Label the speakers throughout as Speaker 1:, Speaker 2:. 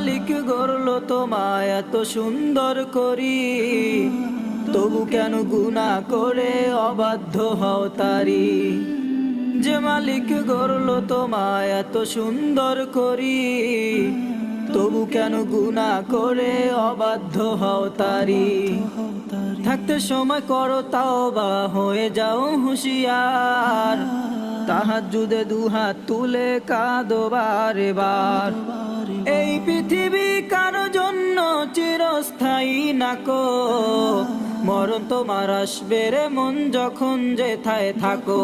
Speaker 1: মালিক গড়লো তোমায় এত সুন্দর করি। তবু কেন গুনাহ করে অবাধ্য হও তারি? যে মালিক গড়লো তোমায় এত সুন্দর করি, তবু কেন গুনাহ করে অবাধ্য হও তারি? থাকতে সময় করো তাও বা, হয়ে যাও হুঁশিয়ার। তাহার যুদে দুহাত তুলে কাঁদো বারে বার এই পৃথিবী কারও জন্য চিরস্থায়ী নাকো মরণ তোমার আসবে রে মন যখন যেথায় থাকো।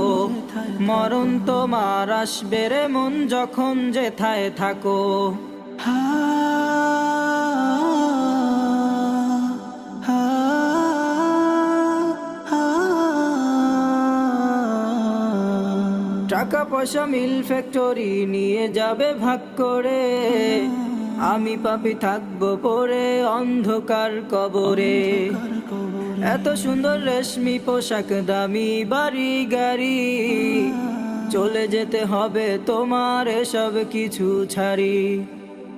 Speaker 1: মরণ তোমার আসবে রে মন যখন যেথায় থাকো। টাকা পয়সা মিল ফ্যাক্টরি নিয়ে যাবে ভাগ করে। আমি পাপি থাকব পরে অন্ধকার কবরে। এত সুন্দর রেশমি পোশাক, দামি বাড়ি, গাড়ি। চলে যেতে হবে তোমার এসব কিছু ছাড়ি।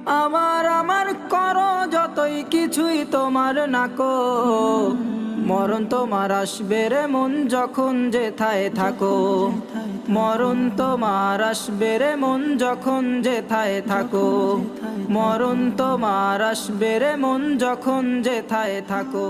Speaker 1: আমার আমার করো যতই কিছুই তোমার নাকো। মরণ তোমার আসবে রে মন যখন যেথায় থাকো। মরণ তোমার আসবে রে মন যখন যেথায় থাকো। মরণ তোমার আসবে রে মন যখন যেথায় থাকো।